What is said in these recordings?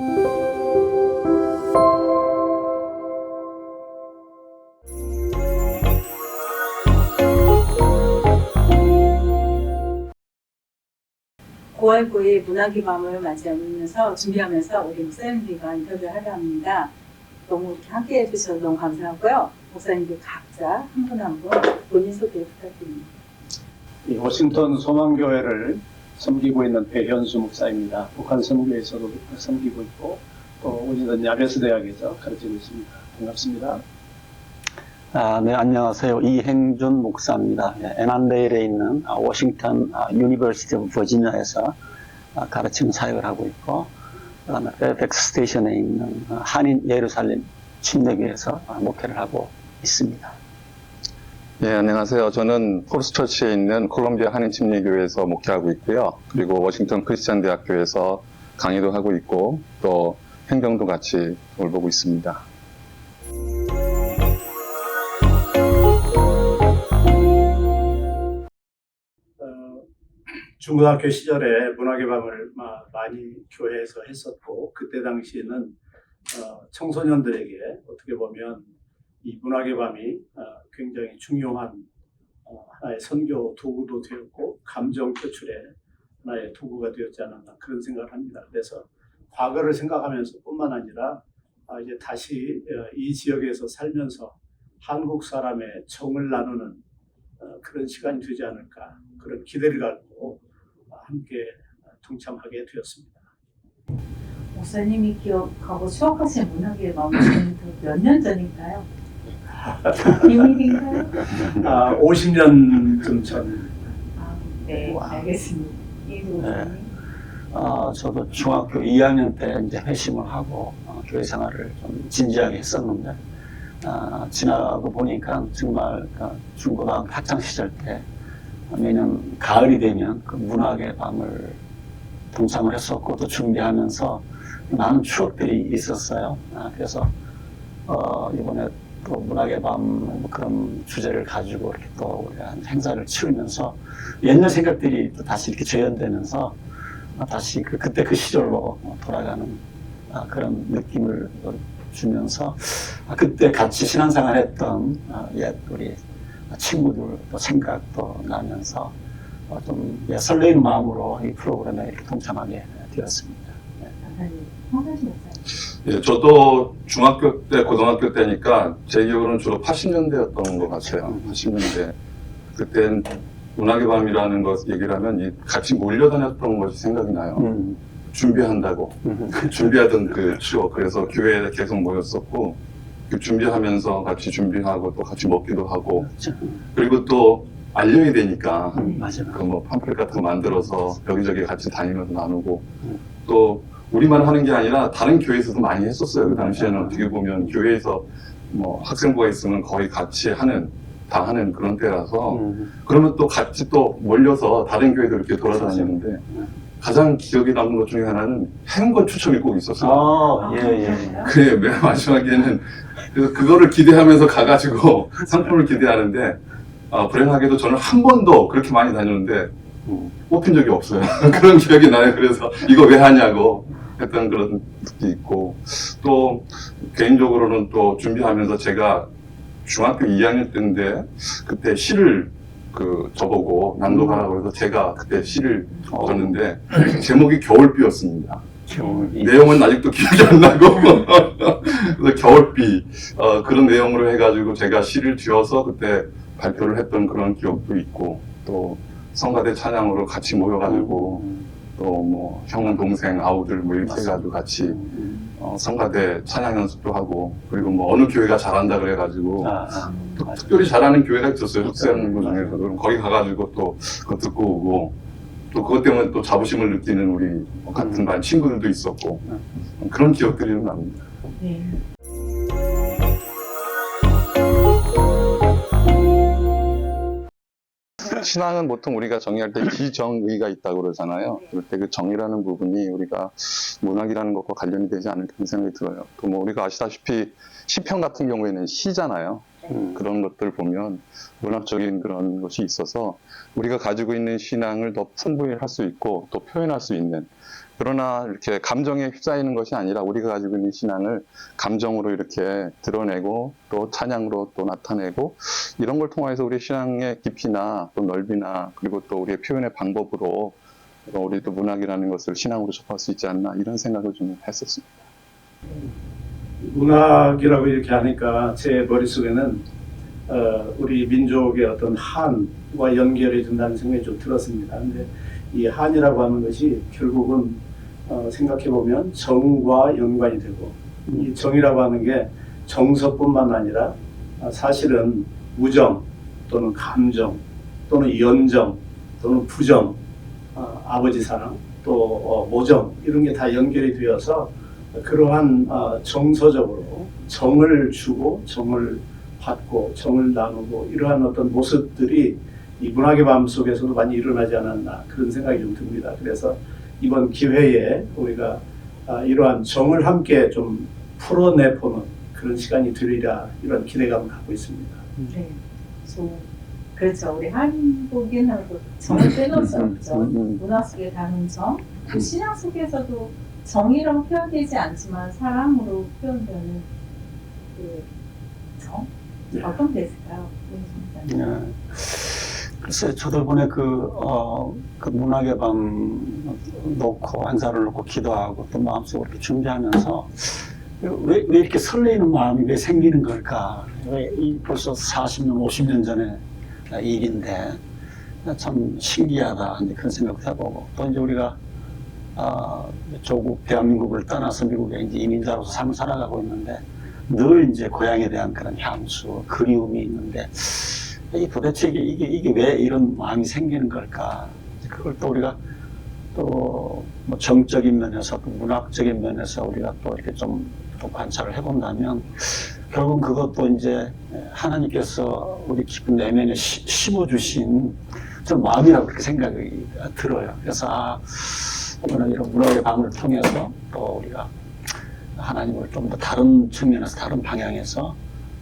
구 9월 9일 문학의 밤을 맞이하면서 준비하면서 우리 목사님들과 인터뷰를 하려 합니다. 너무 함께 해주셔서 너무 감사하고요. 목사님들 각자 한 분 한분 본인 소개 부탁드립니다. 이 워싱턴 소망교회를 섬기고 있는 배현수 목사입니다. 북한 선교에서도 섬기고 있고 또 워싱턴 야베스 대학에서 가르치고 있습니다. 반갑습니다. 아, 네, 안녕하세요. 이행준 목사입니다. 예, 애난데일에 있는 아, 워싱턴 아, 유니버시티 오브 버지니아에서 아, 가르치는 사역을 하고 있고, 그 다음에 페백스 스테이션에 있는 아, 한인 예루살렘 침례교회에서 아, 목회를 하고 있습니다. 예, 안녕하세요. 저는 폴스처치에 있는 콜롬비아 한인침례교회에서 목회하고 있고요. 그리고 워싱턴 크리스찬 대학교에서 강의도 하고 있고 또 행정도 같이 돌보고 있습니다. 어, 중고등학교 시절에 마- 많이 교회에서 했었고 그때 당시에는 어, 청소년들에게 어떻게 보면 이 문학의 밤이 어, 굉장히 중요한 어, 하나의 선교 도구도 되었고 감정 표출의 하나의 도구가 되었지 않았나 그런 생각을 합니다. 그래서 과거를 생각하면서 뿐만 아니라 아, 이제 다시 어, 이 지역에서 살면서 한국 사람의 정을 나누는 어, 그런 시간이 되지 않을까 그런 기대를 갖고 어, 함께 동참하게 되었습니다. 목사님이 기억하고 추억하신 문학의 마음은 몇년 전인가요? 비밀인가요? 아, 50년쯤 전 아, 네, 알겠습니다. 이두 목사님. 어, 저도 중학교 2학년 때 이제 회심을 하고 어, 교회 생활을 좀 진지하게 했었는데, 아, 지나고 보니까 정말 그 중고등학교 학창 시절 때 매년 가을이 되면 그 문학의 밤을 동참을 했었고 또 준비하면서 많은 추억들이 있었어요. 아, 그래서 어, 이번에 또 문학의 밤 그런 주제를 가지고 이렇게 또 우리가 한 행사를 치르면서 옛날 생각들이 또 다시 이렇게 재현되면서 아, 다시 그, 그때 그 시절로 돌아가는 아, 그런 느낌을 또 주면서 아, 그때 같이 신앙생활 했던 아, 옛 우리 친구들 또 생각도 나면서 어, 좀 예, 설레이는 마음으로 이 프로그램에 이렇게 동참하게 되었습니다. 목사님. 예, 저도 중학교 때, 고등학교 때니까 제 기억으로는 주로 80년대였던 것 같아요. 80년대. 그땐 문학의 밤이라는 것 얘기를 하면 이 같이 몰려다녔던 것이 생각이 나요. 음, 준비한다고. 음, 준비하던 그 추억. 그래서 교회에 계속 모였었고, 그 준비하면서 같이 준비하고 또 같이 먹기도 하고, 그렇죠. 그리고 또 알려야 되니까, 음, 맞아요. 그뭐 팜플 같은 거 만들어서 여기저기 같이 다니면서 나누고, 음. 또 우리만 하는 게 아니라 다른 교회에서도 많이 했었어요. 그 당시에는 어떻게 보면 교회에서 뭐 학생부가 있으면 거의 같이 하는, 다 하는 그런 때라서, 음, 그러면 또 같이 또 몰려서 다른 교회도 이렇게 돌아다니는데, 가장 기억에 남는 것 중에 하나는 행건 추첨이 꼭 있었어요. 아, 예, 예. 그래, 맨 마지막에는 그래서 그거를 기대하면서 가가지고 상품을 기대하는데 아, 불행하게도 저는 한 번도 그렇게 많이 다녔는데 음, 뽑힌 적이 없어요. 그런 기억이 나요. 그래서 이거 왜 하냐고 했던 그런 게 있고 또 개인적으로는 또 준비하면서 제가 중학교 2학년 때인데 그때 시를 그 저보고 낭독하라고 해서 제가 그때 시를 어. 썼는데 제목이 겨울비였습니다. 겨울. 이- 내용은 아직도 기억이 안 나고 그래서 겨울비 어, 그런 내용으로 해가지고 제가 시를 지어서 그때 발표를 했던 그런 기억도 있고 또 성가대 찬양으로 같이 모여가지고 음, 또 뭐 형은 동생 아우들 뭐 이렇게 해가지고 같이 음, 어, 성가대 찬양 연습도 하고 그리고 뭐 어느 교회가 잘한다 그래가지고 아, 아, 특- 맞아요. 특별히 잘하는 교회가 있었어요 학생부 중에서 그럼 거기 가가지고 또 그거 듣고 오고 또 그것 때문에 또 자부심을 느끼는 우리 같은 반 친구들도 있었고 그런 기억들이 좀 납니다. 네. 신앙은 보통 우리가 정의할 때 기정의가 있다고 그러잖아요. 그럴 때 그 정의라는 부분이 우리가 문학이라는 것과 관련이 되지 않을까 하는 생각이 들어요. 또 뭐 우리가 아시다시피 시편 같은 경우에는 시잖아요. 음. 그런 것들 보면 문학적인 그런 것이 있어서 우리가 가지고 있는 신앙을 더 풍부히 할 수 있고 또 표현할 수 있는 그러나 이렇게 감정에 휩싸이는 것이 아니라 우리가 가지고 있는 신앙을 감정으로 이렇게 드러내고 또 찬양으로 또 나타내고 이런 걸 통해서 우리 신앙의 깊이나 또 넓이나 그리고 또 우리의 표현의 방법으로 우리도 문학이라는 것을 신앙으로 접할 수 있지 않나 이런 생각을 좀 했었습니다. 문학이라고 이렇게 하니까 제 머릿속에는 어, 우리 민족의 어떤 한과 연결해 준다는 생각이 좀 들었습니다. 근데 이 한이라고 하는 것이 결국은 어, 생각해 보면 정과 연관이 되고 이 정이라고 하는 게 정서뿐만 아니라 아, 사실은 우정 또는 감정 또는 연정 또는 부정 어, 아버지 사랑 또 어, 모정 이런 게 다 연결이 되어서 그러한 어, 정서적으로 정을 주고 정을 받고 정을 나누고 이러한 어떤 모습들이 이 문학의 밤 속에서도 많이 일어나지 않았나 그런 생각이 좀 듭니다. 그래서 이번 기회에 우리가 아, 이러한 정을 함께 좀 풀어내보는 그런 시간이 되리라 이런 기대감을 갖고 있습니다. 네. 저, 그렇죠. 우리 한국인하고 정을 빼놓을 수 음, 없죠. 음, 음. 문화 속에 담은 정, 그 신앙 속에서도 정이라고 표현되지 않지만 사랑으로 표현되는 그 정? 네. 어떤 게 있을까요? 네. 예. 글쎄, 저도 이번에 그, 어, 그 문학의 밤 놓고, 한사를 놓고 기도하고 또 마음속으로 이렇게 준비하면서 왜, 왜 이렇게 설레이는 마음이 왜 생기는 걸까? 왜 이 벌써 40년, 50년 전에 일인데 참 신기하다. 이제 그런 생각도 해보고 또 이제 우리가 아, 조국 대한민국을 떠나서 미국에 이제 이민자로서 삶을 살아가고 있는데 늘 이제 고향에 대한 그런 향수, 그리움이 있는데 이 도대체 이게, 이게, 이게 왜 이런 마음이 생기는 걸까? 그걸 또 우리가 또 뭐 정적인 면에서 또 문학적인 면에서 우리가 또 이렇게 좀 또 관찰을 해본다면 결국은 그것도 이제 하나님께서 우리 깊은 내면에 시- 심어주신 좀 마음이라고 그렇게 생각이 들어요. 그래서 아, 오늘 이런 문학의 밤을 통해서 또 우리가 하나님을 좀 더 다른 측면에서 다른 방향에서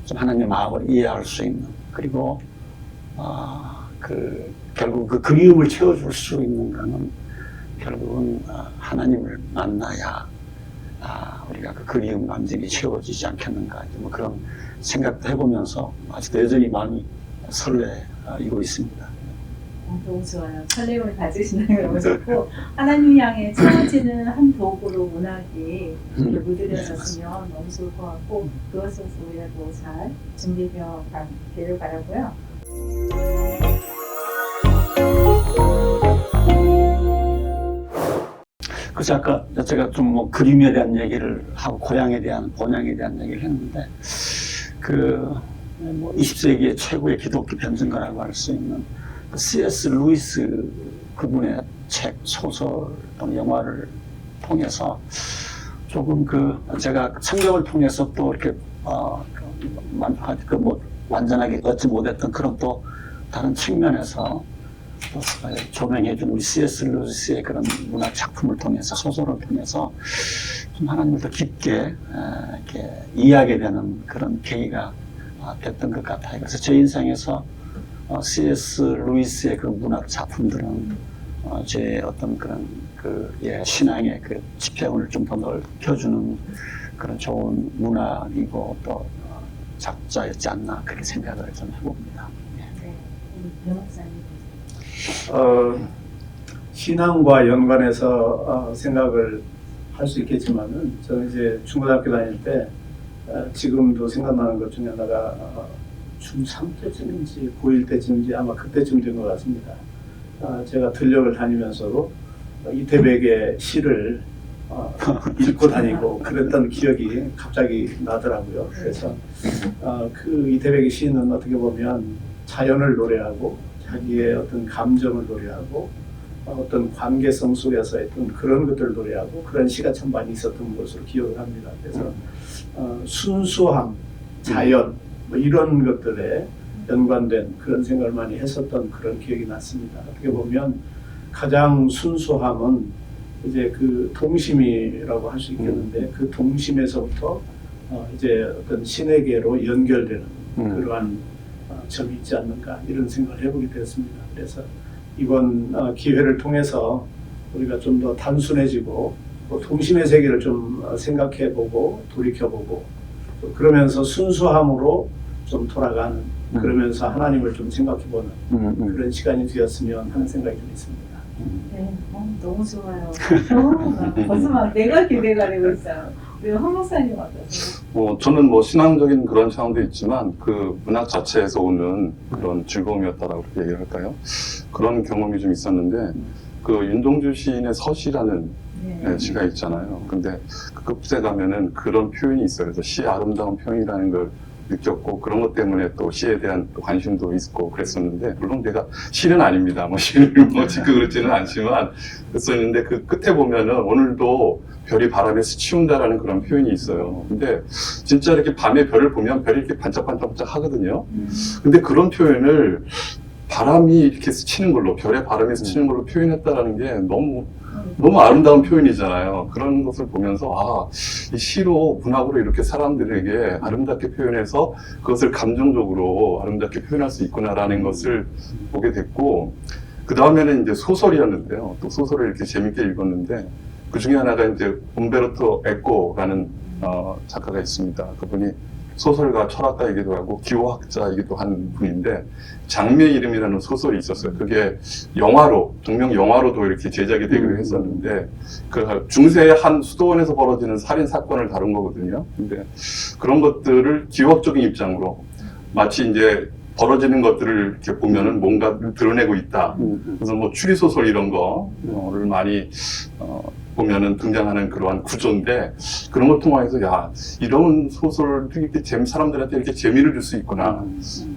좀 하나님의 마음을 이해할 수 있는 그리고 아, 그 결국 그 그리움을 채워줄 수 있는 거는 결국은 아, 하나님을 만나야 아, 우리가 그 그리움 감정이 채워지지 않겠는가 뭐 그런 생각도 해보면서 아직도 여전히 마음이 설레이고 있습니다. 어, 너무 좋아요. 설렘을 가지시는 게 너무 좋고 하나님 향해 채워지는 한 도구로 문학이. 무드려졌으면 너무 좋을 것 같고 그것을 우리가 또잘 준비되어 가기를 바라고요. 그래서 아까 제가 좀 뭐 그림에 대한 얘기를 하고 고향에 대한 본향에 대한 얘기를 했는데 그 뭐 20세기의 최고의 기독교 변증가라고 할 수 있는 그 C.S. 루이스 그분의 책, 소설 또는 영화를 통해서 조금 그 제가 성경을 통해서 또 이렇게 어, 만족하지 그 뭐 완전하게 얻지 못했던 그런 또 다른 측면에서 또 조명해준 우리 C.S. 루이스의 그런 문학 작품을 통해서 소설을 통해서 좀 하나님을 더 깊게 에, 이렇게 이해하게 되는 그런 계기가 아, 됐던 것 같아요. 그래서 제 인생에서 어, C.S. 루이스의 그 문학 작품들은 어, 제 어떤 그런 그 예, 신앙의 그 지평을 좀 더 넓혀주는 그런 좋은 문학이고 또 어, 작자였지 않나 그렇게 생각을 좀 해봅니다. 예. 네. 어, 신앙과 연관해서 어, 생각을 할 수 있겠지만은 저는 이제 중고등학교 다닐 때 어, 지금도 생각나는 것 중에 하나가 어, 중3 때쯤인지 고1 때쯤인지 아마 그때쯤 된 것 같습니다. 어, 제가 들녘을 다니면서도 어, 이태백의 시를 어, 읽고 다니고 그랬던 기억이 갑자기 나더라고요. 그래서 어, 그 이태백의 시는 어떻게 보면 자연을 노래하고 자기의 어떤 감정을 노래하고 어, 어떤 관계성 속에서 어떤 그런 것들을 노래하고 그런 시가 참 많이 있었던 것으로 기억을 합니다. 그래서 어, 순수함, 자연 뭐 이런 것들에 연관된 그런 생각을 많이 했었던 그런 기억이 났습니다. 어떻게 보면 가장 순수함은 이제 그 동심이라고 할 수 있겠는데 그 동심에서부터 어, 이제 어떤 신에게로 연결되는 음. 그러한 어, 점이 있지 않는가 이런 생각을 해보게 되었습니다. 그래서 이번 어, 기회를 통해서 우리가 좀 더 단순해지고 또 동심의 세계를 좀 어, 생각해보고 돌이켜보고 또 그러면서 순수함으로 좀 돌아가는 음. 그러면서 하나님을 좀 생각해보는 음, 음. 그런 시간이 되었으면 하는 생각이 좀 있습니다. 네, 어, 너무 좋아요. 어, 벌써 막 내가 기대가 되고 있어요. 우리 황 목사님 어떠세요? 뭐 저는 뭐 신앙적인 그런 차원도 있지만 그 문학 자체에서 오는 그런 즐거움이었다라고 그렇게 얘기를 할까요? 그런 경험이 좀 있었는데 그 윤동주 시인의 서시라는 네. 네, 시가 있잖아요. 근데 그 끝에 가면은 그런 표현이 있어요. 그래서 시의 아름다운 표현이라는 걸 느꼈고 그런 것 때문에 또 시에 대한 또 관심도 있고 그랬었는데 물론 내가 시는 아닙니다. 뭐 시를 뭐 짓고 그렇지는 않지만 그랬었는데 그 끝에 보면은 오늘도 별이 바람에 스치운다라는 그런 표현이 있어요. 근데 진짜 이렇게 밤에 별을 보면 별이 이렇게 반짝반짝 하거든요. 음, 근데 그런 표현을 바람이 이렇게 스치는 걸로 별의 바람이 스치는 걸로 표현했다라는 게 너무 너무 아름다운 표현이잖아요. 그런 것을 보면서 아, 이 시로 문학으로 이렇게 사람들에게 아름답게 표현해서 그것을 감정적으로 아름답게 표현할 수 있구나라는 것을 보게 됐고 그 다음에는 이제 소설이었는데요. 또 소설을 이렇게 재밌게 읽었는데 그 중에 하나가 이제 umberto 에코라는 어, 작가가 있습니다. 그분이 소설가, 철학가이기도 하고 기호학자이기도 한 분인데 장미의 이름이라는 소설이 있었어요. 그게 영화로 동명 영화로도 이렇게 제작이 되기도 음. 했었는데 그 중세의 한 수도원에서 벌어지는 살인 사건을 다룬 거거든요. 근데 그런 것들을 기호학적인 입장으로 마치 이제 벌어지는 것들을 이렇게 보면은 뭔가 드러내고 있다. 음, 음. 그래서 뭐 추리 소설 이런 거를 많이 어, 보면은 등장하는 그러한 구조인데 그런 걸 통해서 야 이런 소설도 이렇게 재미 사람들한테 이렇게 재미를 줄 수 있구나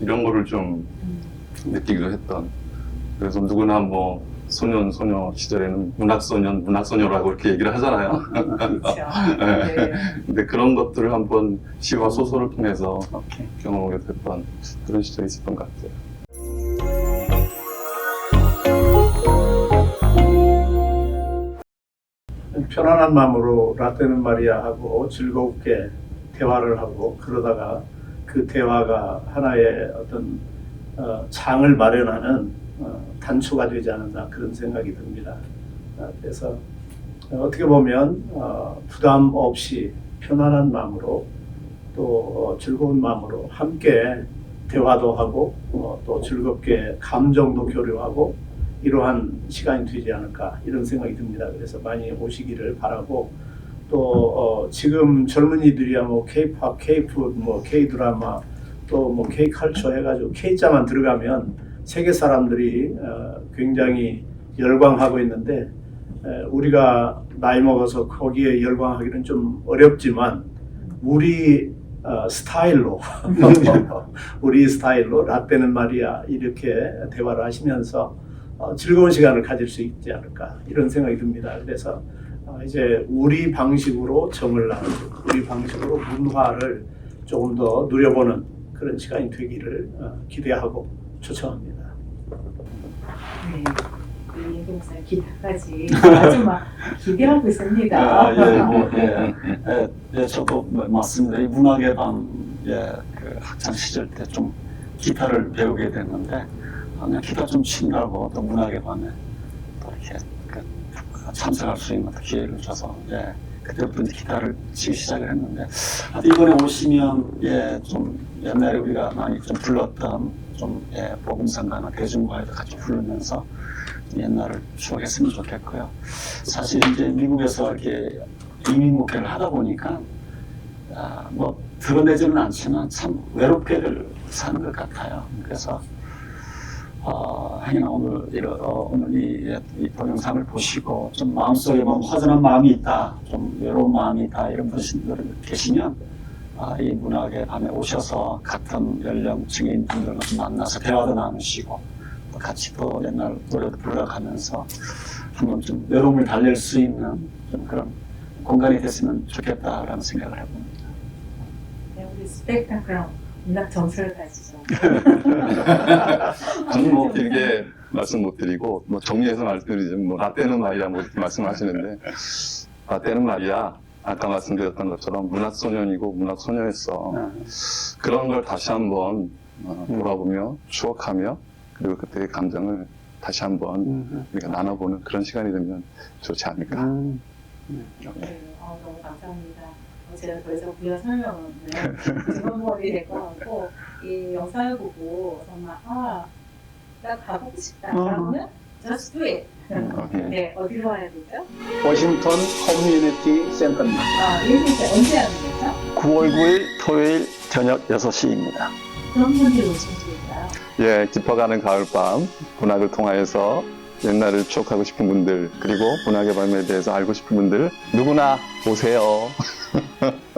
이런 거를 좀 음. 느끼기도 했던 그래서 누구나 뭐 소년 소녀 시절에는 문학 소년 문학 소녀라고 이렇게 얘기를 하잖아요. 그렇죠. 네. 네. 근데 그런 것들을 한번 시와 소설을 통해서. 경험하게 됐던 그런 시절이 있었던 것 같아요. 편안한 마음으로 라떼는 마리아하고 즐겁게 대화를 하고 그러다가 그 대화가 하나의 어떤 어, 장을 마련하는 어, 단초가 되지 않았나 그런 생각이 듭니다. 어, 그래서 어, 어떻게 보면 어, 부담 없이 편안한 마음으로 또 어, 즐거운 마음으로 함께 대화도 하고 어, 또 즐겁게 감정도 교류하고 이러한 시간이 되지 않을까 이런 생각이 듭니다. 그래서 많이 오시기를 바라고 또 어, 지금 젊은이들이야 뭐 K-팝, K-푸드, 뭐 K-드라마 또 뭐 K-칼처 해가지고 K자만 들어가면 세계 사람들이 어, 굉장히 열광하고 있는데 에, 우리가 나이 먹어서 거기에 열광하기는 좀 어렵지만 우리 어, 스타일로 우리 스타일로 라떼는 말이야 이렇게 대화를 하시면서 어, 즐거운 시간을 가질 수 있지 않을까 이런 생각이 듭니다. 그래서 어, 이제 우리 방식으로 정을 나누고 우리 방식으로 문화를 조금 더 누려보는 그런 시간이 되기를 어, 기대하고 초청합니다. 네. 예기 목사님 기타까지 아주 막 기대하고 있습니다. 아, 예, 뭐, 예, 예, 예, 저도 뭐 맞습니다. 이 문학의 밤, 예, 그 학창 시절 때 좀 기타를 배우게 됐는데, 아, 그냥 기타 좀 친다고 또 문학의 밤에 또 이렇게 그 참석할 수 있는 또 기회를 줘서, 예, 그때부터 기타를 치기 시작을 했는데, 아, 이번에 오시면, 예, 좀 옛날에 우리가 많이 좀 불렀던 좀, 예, 복음상가나 대중과에도 같이 부르면서 옛날을 추억했으면 좋겠고요. 사실 이제 미국에서 이렇게 이민 목회를 하다 보니까 아, 뭐 드러내지는 않지만 참 외롭게를 사는 것 같아요. 그래서 어, 행여나 오늘 어, 오늘 이, 이 동영상을 보시고 좀 마음속에 뭐 허전한 마음이 있다, 좀 외로운 마음이 있다 이런 분들 계시면 아, 이 문학의 밤에 오셔서 같은 연령층인 분들과 좀 만나서 대화도 나누시고 또 같이 또 옛날 노래도 불러가면서 한번 좀 외로움을 달랠 수 있는 좀 그런 공간이 됐으면 좋겠다라는 생각을 해봅니다. 네, 우리 스펙타클한 문학 정서를 가지죠. 저는 뭐 길게 말씀 못 드리고 뭐 정리해서 말씀드리자면 뭐 라떼는 말이야 뭐 이렇게 말씀하시는데. 라떼는 말이야. 아까 말씀드렸던 것처럼 문학소년이고 문학소녀였어. 어, 그런 걸 다시 한번 어, 돌아보며 추억하며 그리고 그때의 감정을 다시 한번 음, 우리가 나눠보는 그런 시간이 되면 좋지 않을까. 음. 네, 어, 너무 감사합니다. 어, 제가 더 이상 부연 설명은 두번머리 될것 같고 이 영상을 보고 정말 아, 나 가보고 싶다. 어. 그러면 just do it. 오케이. 네, 어디로 와야 되죠? 워싱턴 커뮤니티 센터입니다. 아, 이게 언제 하는 거죠? 9월 9일 토요일 저녁 6시입니다. 그런 분들이 오시면 좋을까요? 예, 깊어가는 가을밤 문학을 통하여서 옛날을 추억하고 싶은 분들 그리고 문학의 밤에 대해서 알고 싶은 분들 누구나 오세요.